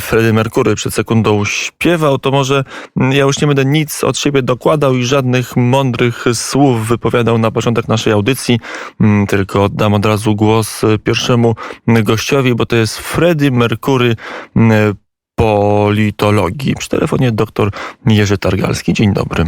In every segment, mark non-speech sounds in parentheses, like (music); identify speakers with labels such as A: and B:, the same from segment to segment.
A: Freddie Mercury przed sekundą śpiewał, to może ja już nie będę nic od siebie dokładał i żadnych mądrych słów wypowiadał na początek naszej audycji, Mm, tylko oddam od razu głos pierwszemu gościowi, bo to jest Freddie Mercury mm, politologii. Przy telefonie dr Jerzy Targalski. Dzień dobry.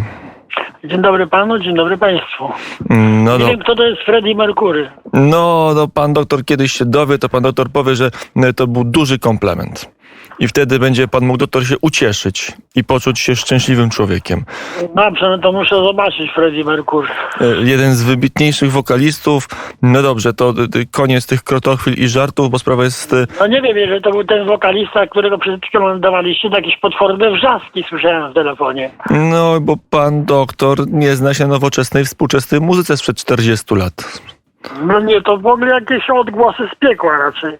B: Dzień dobry panu, dzień dobry państwu.
A: Mm, No,
B: Nie
A: no,
B: wiem, kto to jest Freddie Mercury.
A: no, no, pan doktor kiedyś się dowie, to pan doktor powie, że e, to był duży komplement. I wtedy będzie pan mógł doktor się ucieszyć i poczuć się szczęśliwym człowiekiem.
B: Dobrze, no to muszę zobaczyć Freddie Mercury.
A: E, Jeden z wybitniejszych wokalistów. No dobrze, to koniec tych krotochwil i żartów, bo sprawa jest. y,
B: No nie wiem, jeżeli to był ten wokalista, którego przed chwilą dawaliście, to jakieś potworne wrzaski słyszałem w telefonie.
A: No, bo pan doktor nie zna się na nowoczesnej, współczesnej muzyce sprzed 40 lat.
B: No nie, to w ogóle jakieś odgłosy z piekła raczej.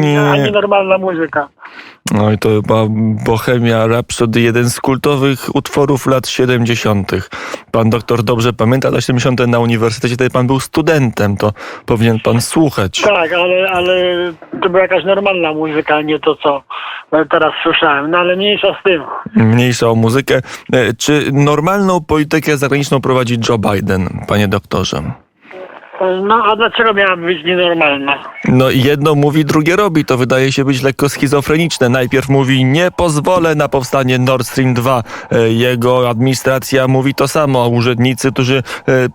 A: Nie.
B: A nie normalna muzyka.
A: No i to chyba Bohemia Rhapsody, jeden z kultowych utworów lat 70. Pan doktor dobrze pamięta, lata 70. na uniwersytecie, tutaj pan był studentem, to powinien pan słuchać.
B: Tak, ale, ale to była jakaś normalna muzyka, a nie to, co teraz słyszałem. No ale mniejsza z tym.
A: Mniejsza o muzykę. E, Czy normalną politykę zagraniczną prowadzi Joe Biden, panie doktorze?
B: No a dlaczego miałaby być nienormalna?
A: No jedno mówi, drugie robi. To wydaje się być lekko schizofreniczne. Najpierw mówi, nie pozwolę na powstanie Nord Stream 2. E, Jego administracja mówi to samo. a Urzędnicy, którzy e,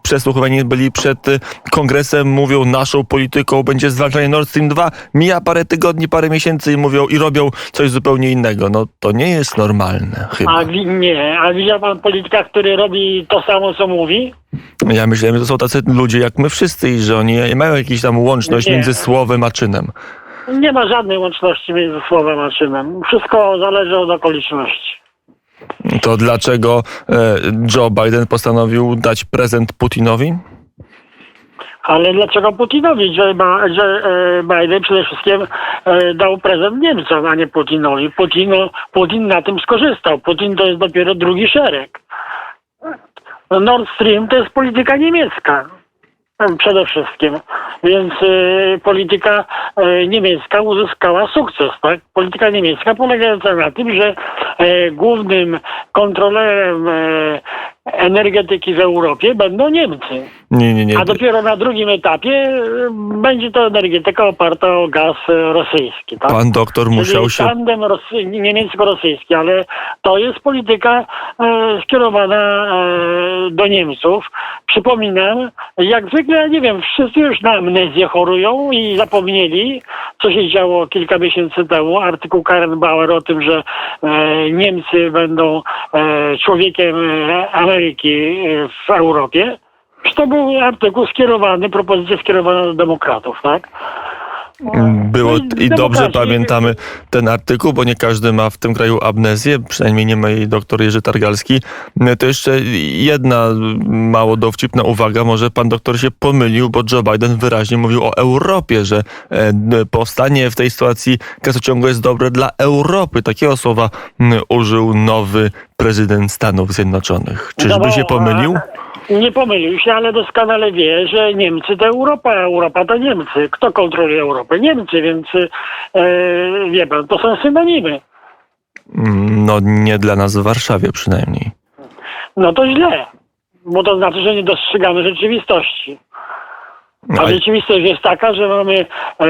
A: przesłuchywani byli przed e, kongresem, mówią, naszą polityką będzie zwalczanie Nord Stream 2. Mija parę tygodni, parę miesięcy i mówią i robią coś zupełnie innego. No to nie jest normalne chyba.
B: A nie, a widział pan polityka, który robi to samo, co mówi?
A: Ja myślałem, że to są tacy ludzie jak my wszyscy i że oni mają jakąś tam łączność
B: Nie.
A: między słowem a czynem.
B: Nie ma żadnej łączności między słowem a czynem. Wszystko zależy od okoliczności.
A: To dlaczego e, Joe Biden postanowił dać prezent Putinowi?
B: Ale dlaczego Putinowi? Że, ba, że e, Biden przede wszystkim e, dał prezent Niemcom, a nie Putinowi. Putino, Putin na tym skorzystał. Putin to jest dopiero drugi szereg. Nord Stream to jest polityka niemiecka. Przede wszystkim. Więc e, polityka e, niemiecka uzyskała sukces. Tak? Polityka niemiecka polegająca na tym, że e, głównym kontrolerem e, energetyki w Europie będą Niemcy.
A: Nie, nie, nie.
B: A dopiero na drugim etapie y, będzie to energetyka oparta o gaz y, rosyjski. Tak?
A: Pan doktor musiał się.
B: tandem rosy- niemiecko-rosyjski, ale to jest polityka e, skierowana e, do Niemców. Przypominam, jak zwykle, ja nie wiem, wszyscy już na amnezję chorują i zapomnieli, co się działo kilka miesięcy temu. Artykuł Karen Bauer o tym, że e, Niemcy będą człowiekiem e, Ameryki e, w Europie. To był artykuł skierowany, propozycja skierowana do demokratów, tak?
A: Było
B: No
A: i dobrze pamiętamy ten artykuł, bo nie każdy ma w tym kraju amnezję, przynajmniej nie ma jej doktor Jerzy Targalski. To jeszcze jedna mało dowcipna uwaga, może pan doktor się pomylił, bo Joe Biden wyraźnie mówił o Europie, że e, powstanie w tej sytuacji gazociągu jest dobre dla Europy. Takiego słowa użył nowy prezydent Stanów Zjednoczonych. Czyżby się pomylił?
B: Nie pomylił się, ale doskonale wie, że Niemcy to Europa, a Europa to Niemcy. Kto kontroluje Europę? Niemcy, więc e, wie pan, to są synonimy.
A: No nie dla nas w Warszawie przynajmniej.
B: No to źle, bo to znaczy, że nie dostrzegamy rzeczywistości. A
A: A-
B: rzeczywistość jest taka, że mamy e,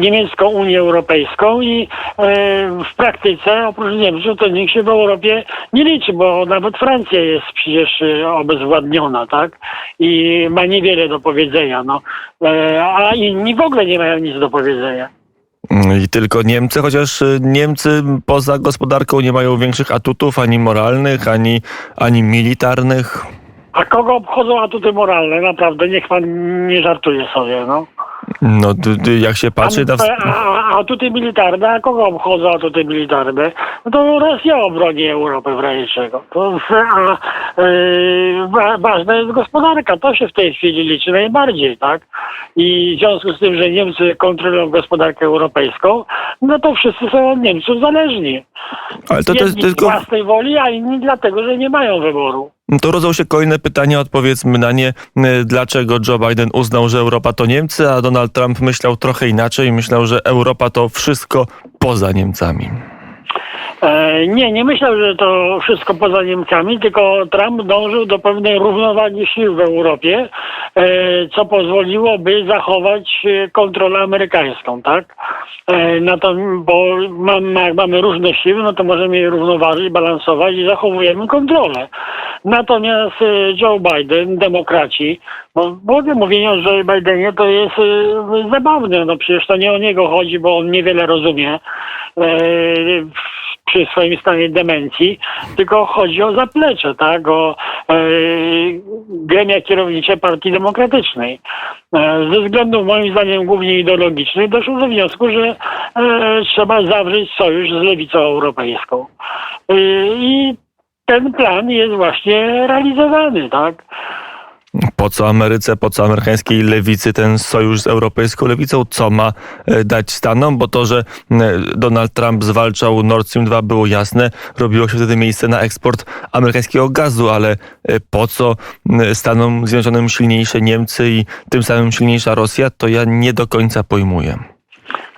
B: niemiecką Unię Europejską i e, w praktyce oprócz Niemców to nikt się w Europie nie liczy, bo nawet Francja jest przecież e, obezwładniona, tak? I ma niewiele do powiedzenia, no. E, a inni w ogóle nie mają nic do powiedzenia.
A: I tylko Niemcy, chociaż y, Niemcy poza gospodarką nie mają większych atutów ani moralnych, ani, ani militarnych.
B: A kogo obchodzą atuty moralne? Naprawdę, niech pan nie żartuje sobie, no.
A: No, d- d- jak się patrzy.
B: A, a, a atuty militarne, a kogo obchodzą atuty militarne? No to Rosja obroni Europę w razie czego. To, a yy, wa- ważna jest gospodarka, to się w tej chwili liczy najbardziej, tak? I w związku z tym, że Niemcy kontrolują gospodarkę europejską, no to wszyscy są od Niemców zależni.
A: Ale to, to jest
B: Jedni z
A: tylko...
B: własnej woli, a inni dlatego, że nie mają wyboru.
A: To rodzą się kolejne pytania, odpowiedzmy na nie. Y, Dlaczego Joe Biden uznał, że Europa to Niemcy, a Donald Trump myślał trochę inaczej. Myślał, że Europa to wszystko poza Niemcami?
B: E, Nie, nie myślę, że to wszystko poza Niemcami, tylko Trump dążył do pewnej równowagi sił w Europie, e, co pozwoliłoby zachować e, kontrolę amerykańską, tak? No to, bo jak mamy różne siły, no to możemy je równoważyć, balansować i zachowujemy kontrolę. Natomiast Joe Biden, demokraci, bo było mówienie o Joe Bidenie to jest zabawne, no przecież to nie o niego chodzi, bo on niewiele rozumie przy swoim stanie demencji, tylko chodzi o zaplecze, tak, o e, gremia kierownicze Partii Demokratycznej. E, ze względów moim zdaniem głównie ideologicznych doszło do wniosku, że e, trzeba zawrzeć sojusz z lewicą europejską. E, I ten plan jest właśnie realizowany, tak.
A: Po co Ameryce, po co amerykańskiej lewicy ten sojusz z europejską lewicą? Co ma e, dać Stanom? Bo to, że Donald Trump zwalczał Nord Stream 2 było jasne. Robiło się wtedy miejsce na eksport amerykańskiego gazu, ale e, po co Stanom Zjednoczonym silniejsze Niemcy i tym samym silniejsza Rosja, to ja nie do końca pojmuję.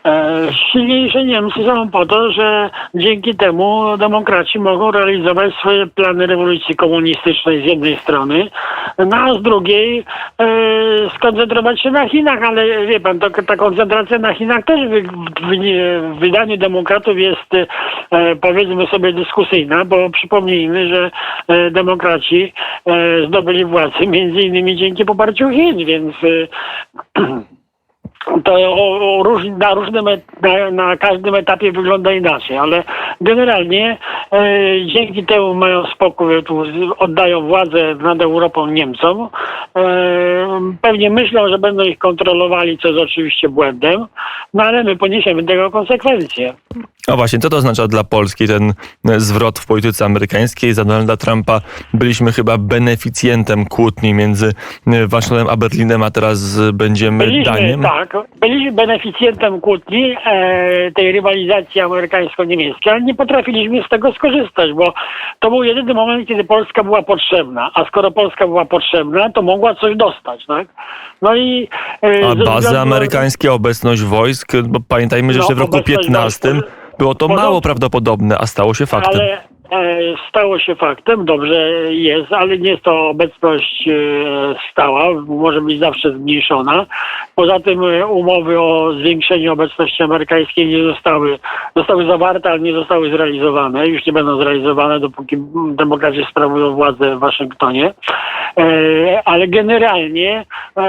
B: E, Silniejsze Niemcy są po to, że dzięki temu demokraci mogą realizować swoje plany rewolucji komunistycznej z jednej strony, no a z drugiej e, skoncentrować się na Chinach, ale wie pan, to, ta koncentracja na Chinach też w, w, w wydaniu demokratów jest e, powiedzmy sobie dyskusyjna, bo przypomnijmy, że e, demokraci e, zdobyli władzę między innymi dzięki poparciu Chin, więc e, (clears throat) to o, o róż, na różnym, na, na każdym etapie wygląda inaczej, ale generalnie e, dzięki temu mają spokój, oddają władzę nad Europą Niemcom. E, pewnie myślą, że będą ich kontrolowali, co jest oczywiście błędem, no ale my poniesiemy tego konsekwencje.
A: A właśnie, co to oznacza dla Polski ten e, zwrot w polityce amerykańskiej? Za Donalda Trumpa byliśmy chyba beneficjentem kłótni między e, Waszyngtonem a Berlinem, a teraz będziemy
B: Byliśmy,
A: daniem.
B: tak, byliśmy beneficjentem kłótni e, tej rywalizacji amerykańsko-niemieckiej, ale nie potrafiliśmy z tego skorzystać, bo to był jedyny moment, kiedy Polska była potrzebna, a skoro Polska była potrzebna, to mogła coś dostać, tak? No i... E,
A: A bazy
B: względu-
A: amerykańskie, obecność wojsk, bo pamiętajmy, że
B: No,
A: jeszcze w roku
B: obecność
A: 15
B: wojsk-
A: było to mało prawdopodobne, a stało się faktem.
B: Ale stało się faktem, dobrze jest, ale nie jest to obecność e, stała, może być zawsze zmniejszona. Poza tym e, umowy o zwiększeniu obecności amerykańskiej nie zostały, zostały zawarte, ale nie zostały zrealizowane. Już nie będą zrealizowane, dopóki demokraci sprawują władzę w Waszyngtonie. E, ale generalnie e,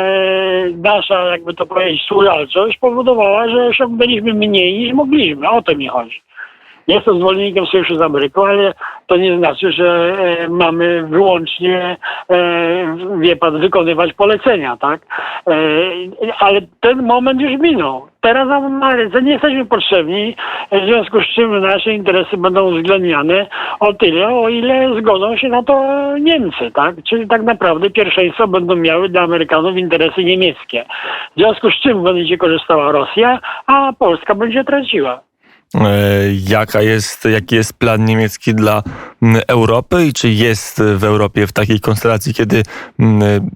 B: nasza, jakby to powiedzieć, służalczość powodowała, że osiągnęliśmy mniej niż mogliśmy. O to mi chodzi. Jestem zwolennikiem sojuszu z Ameryką, ale to nie znaczy, że e, mamy wyłącznie, e, wie pan, wykonywać polecenia, tak? E, ale ten moment już minął. Teraz Ameryce nie jesteśmy potrzebni, w związku z czym nasze interesy będą uwzględniane o tyle, o ile zgodzą się na to Niemcy, tak? Czyli tak naprawdę pierwszeństwo będą miały dla Amerykanów interesy niemieckie. W związku z czym będzie korzystała Rosja, a Polska będzie traciła.
A: E, Jaka jest, jaki jest plan niemiecki dla Europy i czy jest w Europie w takiej konstelacji, kiedy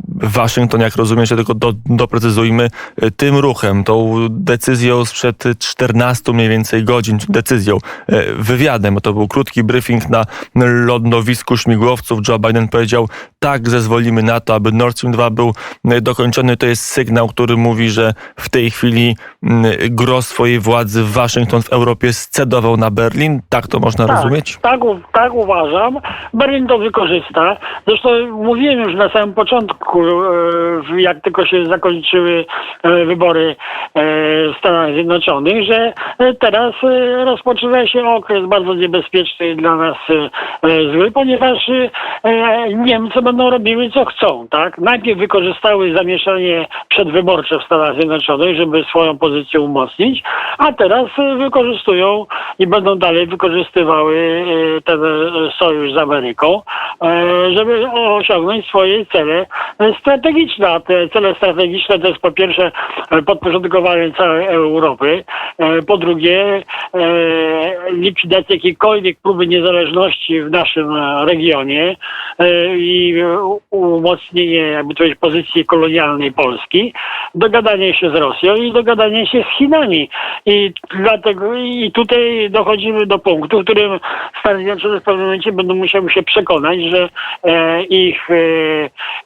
A: Waszyngton, jak rozumiem, się tylko do, doprecyzujmy, e, tym ruchem, tą decyzją sprzed 14 mniej więcej godzin, decyzją, e, wywiadem, bo to był krótki briefing na lądowisku śmigłowców. Joe Biden powiedział, tak, zezwolimy na to, aby Nord Stream 2 był dokończony. To jest sygnał, który mówi, że w tej chwili m, gros swojej władzy Waszyngton w Europie scedował na Berlin. Tak to można rozumieć?
B: Tak, tak uważam. Berlin to wykorzysta. Zresztą mówiłem już na samym początku, e, jak tylko się zakończyły e, wybory e, w Stanach Zjednoczonych, że teraz rozpoczyna się okres bardzo niebezpieczny dla nas zły, ponieważ Niemcy będą robiły co chcą. Tak? Najpierw wykorzystały zamieszanie przedwyborcze w Stanach Zjednoczonych, żeby swoją pozycję umocnić, a teraz e, i będą dalej wykorzystywały e, ten e, sojusz z Ameryką, e, żeby osiągnąć swoje cele strategiczne. A te cele strategiczne to jest po pierwsze podporządkowanie całej Europy, po drugie likwidacji jakiejkolwiek próby niezależności w naszym regionie i umocnienie, jakby to pozycji kolonialnej Polski, dogadanie się z Rosją i dogadanie się z Chinami. I dlatego i tutaj dochodzimy do punktu, w którym Stany Zjednoczone w pewnym momencie będą musiały się przekonać, że e, ich e,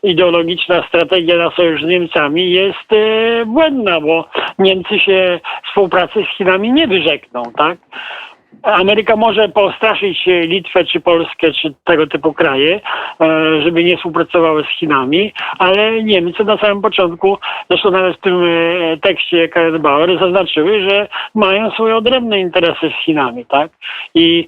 B: ideologiczna strategia na sojusz z Niemcami jest e, błędna, bo Niemcy się współpracy z Chinami nie wyrzekną, tak? Ameryka może postraszyć e, Litwę czy Polskę, czy tego typu kraje, e, żeby nie współpracowały z Chinami, ale Niemcy na samym początku, zresztą nawet w tym e, tekście Karen Bauer zaznaczyły, że mają swoje odrębne interesy z Chinami, tak? I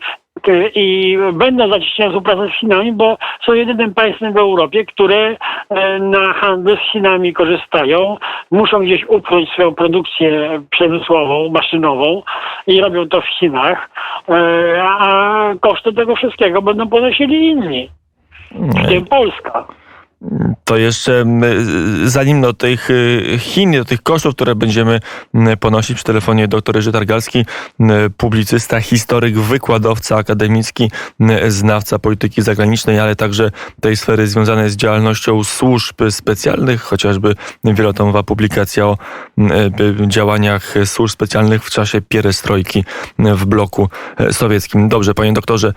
B: i będą zacieśniać współpracę z Chinami, bo są jedynym państwem w Europie, które e, na handlu z Chinami korzystają, muszą gdzieś upchnąć swoją produkcję przemysłową, maszynową i robią to w Chinach, e, a koszty tego wszystkiego będą ponosili inni, w tym Polska.
A: To jeszcze m, zanim do tych y, Chin, do tych kosztów, które będziemy ponosić przy telefonie dr Jerzy Targalski, publicysta, historyk, wykładowca akademicki, znawca polityki zagranicznej, ale także tej sfery związanej z działalnością służb specjalnych, chociażby wielotomowa publikacja o y, działaniach służb specjalnych w czasie pierestrojki w bloku e, sowieckim. Dobrze, panie doktorze,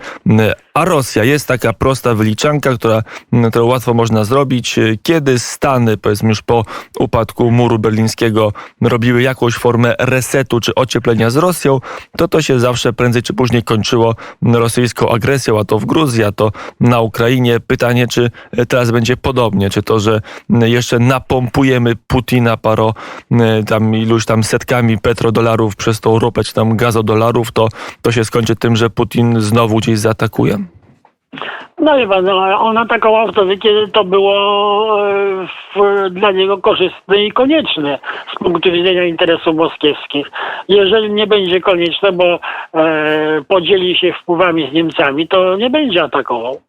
A: a Rosja jest taka prosta wyliczanka, która, którą łatwo można zrobić. Kiedy Stany, powiedzmy już po upadku muru berlińskiego, robiły jakąś formę resetu czy ocieplenia z Rosją, to to się zawsze prędzej czy później kończyło rosyjską agresją, a to w Gruzji, a to na Ukrainie. Pytanie, czy teraz będzie podobnie, czy to, że jeszcze napompujemy Putina paro tam iluś tam setkami petrodolarów przez tą ropę, czy tam gazodolarów, to, to się skończy tym, że Putin znowu gdzieś zaatakuje?
B: No wie pan, no, on atakował wtedy, kiedy to było e, w, dla niego korzystne i konieczne z punktu widzenia interesów moskiewskich. Jeżeli nie będzie konieczne, bo e, podzieli się wpływami z Niemcami, to nie będzie atakował.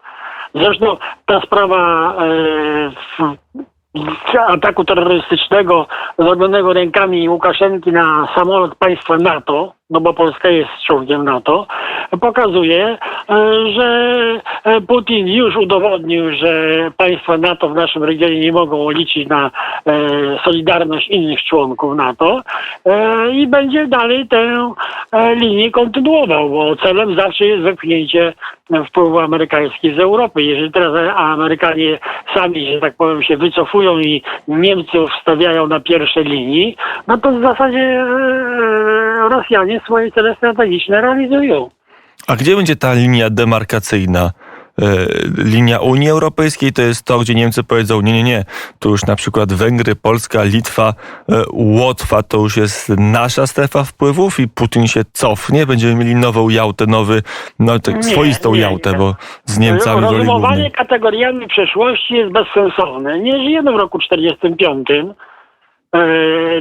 B: Zresztą ta sprawa e, ataku terrorystycznego zrobionego rękami Łukaszenki na samolot państwa NATO, no bo Polska jest członkiem NATO, pokazuje, e, że Putin już udowodnił, że państwa NATO w naszym regionie nie mogą liczyć na e, solidarność innych członków NATO e, i będzie dalej tę linię kontynuował, bo celem zawsze jest wypchnięcie wpływu amerykańskich z Europy. Jeżeli teraz Amerykanie sami, że tak powiem, się wycofują i Niemców stawiają na pierwszej linii, no to w zasadzie Rosjanie swoje cele strategiczne realizują.
A: A gdzie będzie ta linia demarkacyjna? Linia Unii Europejskiej to jest to, gdzie Niemcy powiedzą, nie, nie, nie, tu już na przykład Węgry, Polska, Litwa, Łotwa to już jest nasza strefa wpływów i Putin się cofnie, będziemy mieli nową Jałtę, nowy, no, tak,
B: Nie,
A: swoistą
B: nie,
A: Jałtę,
B: nie.
A: bo z Niemcami roli
B: Rozumowanie kategoriami przeszłości jest bezsensowne. Nie żyjemy w roku 45, e,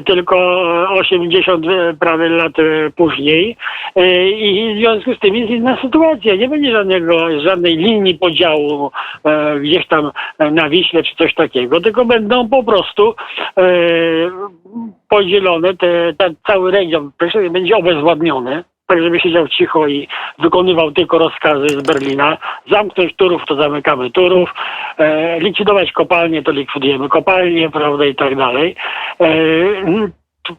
B: tylko 80 prawie lat e, później e, i w związku z tym jest inna sytuacja. Nie będzie żadnego, żadnej linii podziału e, gdzieś tam na Wiśle czy coś takiego, tylko będą po prostu e, podzielone, te, ten cały region będzie obezwładniony tak żeby siedział cicho i wykonywał tylko rozkazy z Berlina. Zamknąć Turów, to zamykamy Turów. E, likwidować kopalnie, to likwidujemy kopalnie, prawda, i tak dalej. E,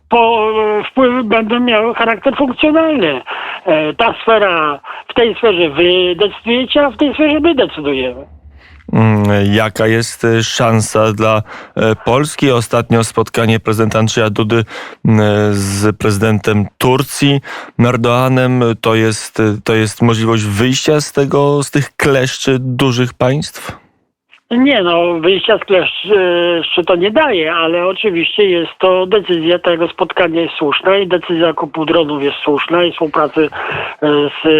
B: po, wpływy będą miały charakter funkcjonalny. E, ta sfera, w tej sferze wy decydujecie, a w tej sferze my decydujemy.
A: Mm, Jaka jest e, szansa dla e, Polski? Ostatnio spotkanie prezydenta Andrzeja Dudy mm, z prezydentem Turcji, Erdoğanem, to jest, e, to jest możliwość wyjścia z tego, z tych kleszczy dużych państw?
B: Nie no, wyjścia z kleszczy to nie daje, ale oczywiście jest to decyzja tego spotkania jest słuszna i decyzja kupu dronów jest słuszna i współpracy z, e,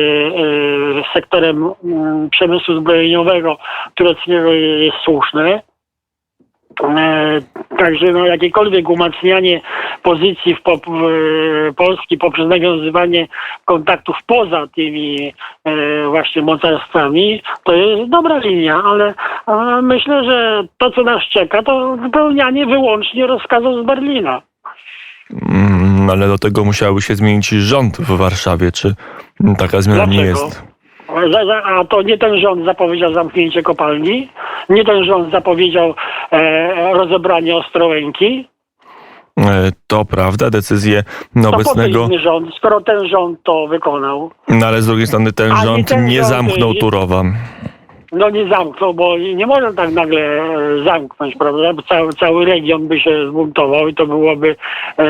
B: z sektorem mm, przemysłu zbrojeniowego tureckiego jest słuszne. E, Także no, jakiekolwiek umacnianie pozycji w, pop, w Polski poprzez nawiązywanie kontaktów poza tymi e, właśnie mocarstwami, to jest dobra linia, ale e, myślę, że to, co nas czeka, to wypełnianie wyłącznie rozkazów z Berlina.
A: Mm, Ale do tego musiały się zmienić rząd w Warszawie. Czy taka zmiana nie
B: Dlaczego?
A: jest.
B: A to nie ten rząd zapowiedział zamknięcie kopalni, nie ten rząd zapowiedział e, rozebranie Ostrołęki.
A: E, To prawda,
B: To co
A: obecnego,
B: inny rząd, skoro ten rząd to wykonał?
A: no ale z drugiej strony ten
B: A
A: rząd
B: ten
A: nie
B: rząd,
A: zamknął Turowa.
B: No nie zamknął, bo nie można tak nagle e, zamknąć, prawda? Bo cały, cały region by się zbuntował i to byłoby e,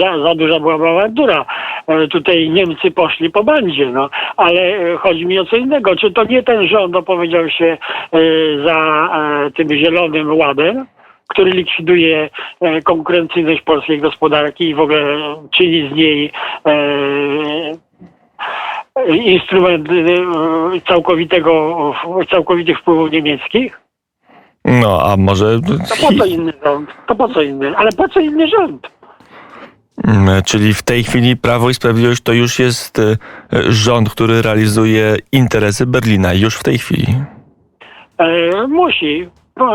B: za, za duża byłaby awantura. E, tutaj Niemcy poszli po bandzie, no. Ale e, chodzi mi o co innego. Czy to nie ten rząd opowiedział się e, za e, tym zielonym ładem? który likwiduje e, konkurencyjność polskiej gospodarki i w ogóle czyni z niej e, instrument e, całkowitego, całkowitych wpływów niemieckich?
A: No, a może...
B: To po co inny rząd? To po co inny? Ale po co inny rząd?
A: Mm, Czyli w tej chwili Prawo i Sprawiedliwość to już jest e, rząd, który realizuje interesy Berlina. Już w tej chwili.
B: E, musi.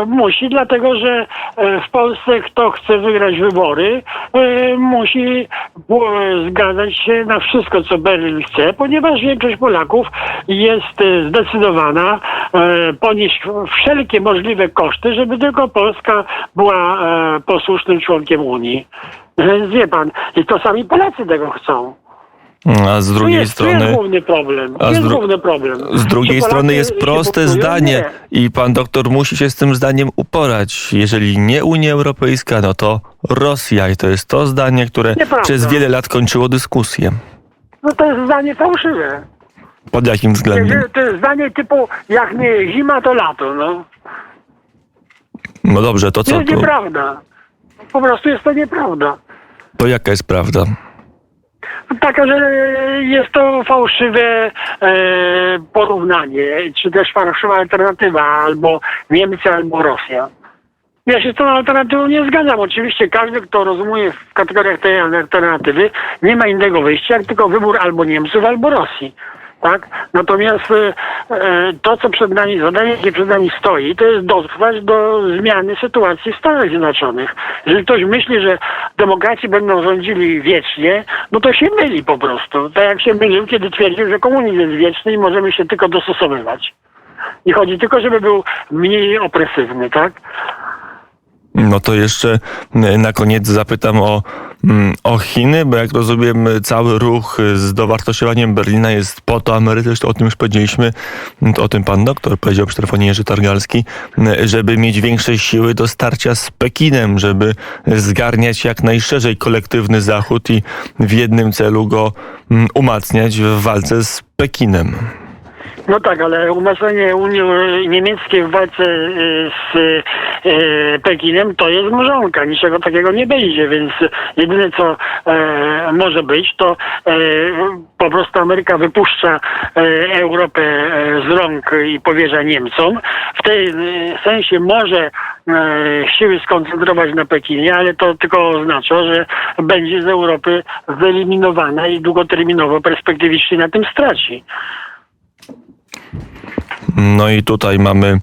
B: Musi, dlatego że e, w Polsce kto chce wygrać wybory, musi e, zgadzać się na wszystko, co Berlin chce, ponieważ większość Polaków jest e, zdecydowana ponieść wszelkie możliwe koszty, żeby tylko Polska była posłusznym członkiem Unii. Więc wie pan, i to sami Polacy tego chcą.
A: A z drugiej
B: jest, tu jest
A: strony...
B: główny problem.
A: A
B: To
A: z
B: jest
A: dru-
B: główny problem.
A: Z drugiej
B: Czy
A: strony jest proste zdanie
B: Nie.
A: i pan doktor musi się z tym zdaniem uporać. Jeżeli nie Unia Europejska, no to Rosja i to jest to zdanie, które
B: Nieprawda.
A: przez wiele lat kończyło dyskusję.
B: No to jest zdanie fałszywe.
A: Pod jakim względem?
B: To jest zdanie typu, jak nie zima, to lato. No.
A: No dobrze, to
B: To
A: co
B: jest
A: tu?
B: nieprawda. Po prostu jest to nieprawda.
A: To jaka jest prawda?
B: Taka, że jest to fałszywe e, porównanie, czy też fałszywa alternatywa, albo Niemcy, albo Rosja. Ja się z tą alternatywą nie zgadzam. Oczywiście każdy, kto rozumie w kategoriach tej alternatywy, nie ma innego wyjścia, jak tylko wybór albo Niemców, albo Rosji. Tak? Natomiast e, e, to, co przed nami, zadanie, jakie przed nami stoi, to jest dotrwać do zmiany sytuacji w Stanach Zjednoczonych. Jeżeli ktoś myśli, że demokraci będą rządzili wiecznie, no to się myli po prostu. Tak jak się mylił, kiedy twierdził, że komunizm jest wieczny i możemy się tylko dostosowywać. I chodzi tylko, żeby był mniej opresywny, tak?
A: No to jeszcze mm, na koniec zapytam o, o Chiny, bo jak rozumiem, cały ruch z dowartościowaniem Berlina jest po to, Ameryce, zresztą o tym już powiedzieliśmy, mm, o tym pan doktor powiedział przy telefonie Jerzy Targalski, mm, żeby mieć większe siły do starcia z Pekinem, żeby zgarniać jak najszerzej kolektywny Zachód i w jednym celu go mm, umacniać w walce z Pekinem.
B: No tak, ale umacnianie Unii Niemieckiej w walce y, z y, Pekinem to jest mrzonka. Niczego takiego nie będzie, więc jedyne co e, może być, to e, po prostu Ameryka wypuszcza e, Europę z rąk i powierza Niemcom. W e, sensie może siły skoncentrować na Pekinie, ale to tylko oznacza, że będzie z Europy wyeliminowana i długoterminowo perspektywicznie na tym straci.
A: No i tutaj mamy...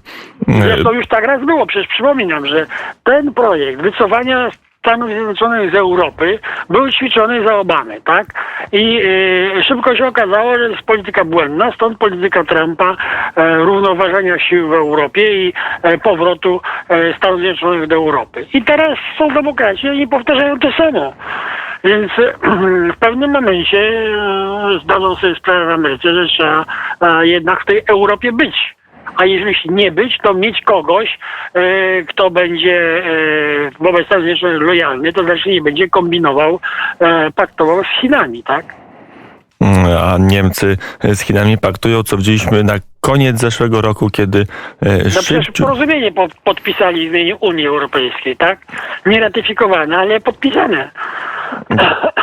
B: Zresztą już tak raz było, przecież przypominam, że ten projekt wycofania Stanów Zjednoczonych z Europy był ćwiczony za Obamy, tak? I y, szybko się okazało, że jest polityka błędna, stąd polityka Trumpa e, równoważenia sił w Europie i e, powrotu e, Stanów Zjednoczonych do Europy. I teraz są demokraci i powtarzają to samo. Więc (clears throat) w pewnym momencie e, zdadzą sobie sprawę w Ameryce, że trzeba e, jednak w tej Europie być. A jeżeli nie być, to mieć kogoś, e, kto będzie e, wobec Stanów Zjednoczonych lojalny, to znaczy nie będzie kombinował, e, paktował z Chinami, tak?
A: Mm, A Niemcy z Chinami paktują, co widzieliśmy na koniec zeszłego roku, kiedy e,
B: No przecież
A: szybciu...
B: porozumienie pod, podpisali w imieniu Unii Europejskiej, tak? Nie ratyfikowane, ale podpisane.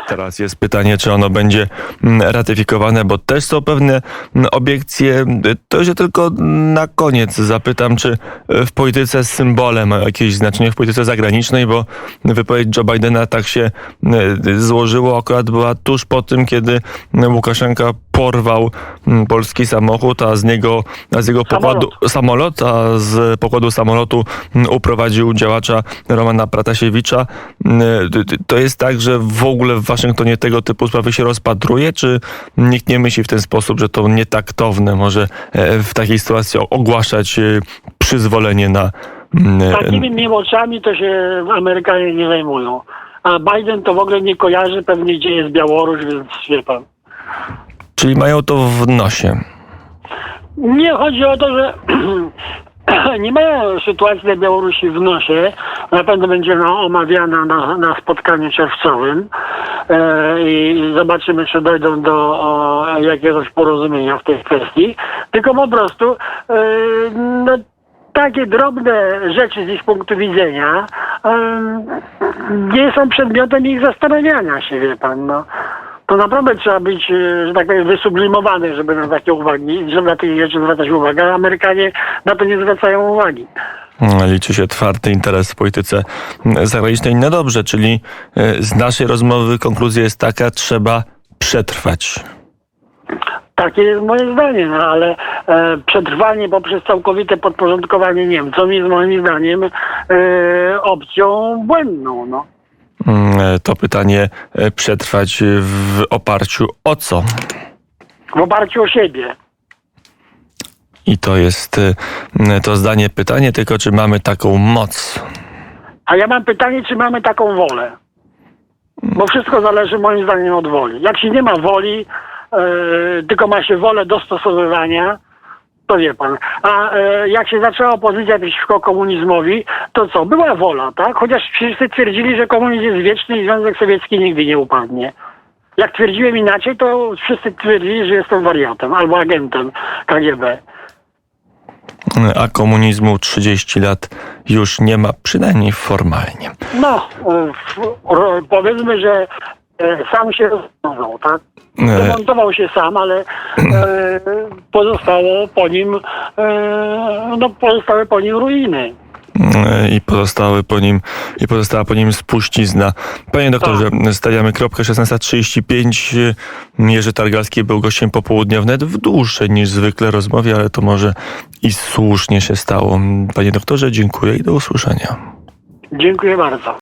A: Teraz jest pytanie, czy ono będzie mm, ratyfikowane, bo też są pewne mm, obiekcje. To ja tylko na koniec zapytam, czy e, w polityce symbole ma jakieś znaczenie w polityce zagranicznej, bo wypowiedź Joe Bidena tak się e, złożyło, akurat była tuż po tym, kiedy Łukaszenka porwał mm, polski samochód, a z niego, a z jego pokładu samolot, a z pokładu samolotu mm, uprowadził działacza Romana Pratasiewicza. Mm, To jest tak, że w ogóle w Waszyngtonie tego typu sprawy się rozpatruje, czy nikt nie myśli w ten sposób, że to nietaktowne może e, w takiej sytuacji ogłaszać e, przyzwolenie na... mm,
B: Takimi miłoczami to się Amerykanie nie zajmują. A Biden to w ogóle nie kojarzy pewnie, gdzie jest Białoruś, więc wie pan.
A: Czyli mają to w nosie.
B: Nie chodzi o to, że (clears throat) nie mają sytuacji na Białorusi w nosie. Na pewno będzie ona omawiana na, na spotkaniu czerwcowym e, i zobaczymy, czy dojdą do o, jakiegoś porozumienia w tej kwestii. Tylko po prostu e, no, takie drobne rzeczy z ich punktu widzenia em, nie są przedmiotem ich zastanawiania się, wie pan. No. To naprawdę trzeba być, e, że tak powiem, wysublimowany, żeby na takie uwagi, żeby na takie rzeczy zwracać uwagę. A Amerykanie na to nie zwracają uwagi.
A: Mm, Liczy się twardy interes w polityce mm, zagranicznej. No dobrze, czyli e, z naszej rozmowy konkluzja jest taka, trzeba przetrwać.
B: Takie jest moje zdanie, no ale e, przetrwanie poprzez całkowite podporządkowanie Niemcom jest moim zdaniem e, opcją błędną. No.
A: Mm, To pytanie e, przetrwać w oparciu o co?
B: W oparciu o siebie.
A: I to jest e, to zdanie pytanie, tylko czy mamy taką moc?
B: A ja mam pytanie, czy mamy taką wolę? Bo wszystko zależy moim zdaniem od woli. Jak się nie ma woli, e, tylko ma się wolę dostosowywania, to wie pan. A e, jak się zaczęła opozycja przeciwko komunizmowi, to co? Była wola, tak? Chociaż wszyscy twierdzili, że komunizm jest wieczny i Związek Sowiecki nigdy nie upadnie. Jak twierdziłem inaczej, to wszyscy twierdzili, że jestem wariatem albo agentem KGB.
A: A komunizmu 30 lat już nie ma, przynajmniej formalnie.
B: No, powiedzmy, że sam się rozwiązał, tak?
A: E,
B: Demontował się sam, ale e, pozostało po nim, e, no pozostały po nim ruiny.
A: e, I pozostały po nim, i pozostała po nim spuścizna. Panie doktorze, stawiamy kropkę 16.35. Jerzy Targalski był gościem popołudnia wnet w dłuższej niż zwykle rozmowie, ale to może i słusznie się stało. Panie doktorze, dziękuję i do usłyszenia.
B: Dziękuję bardzo.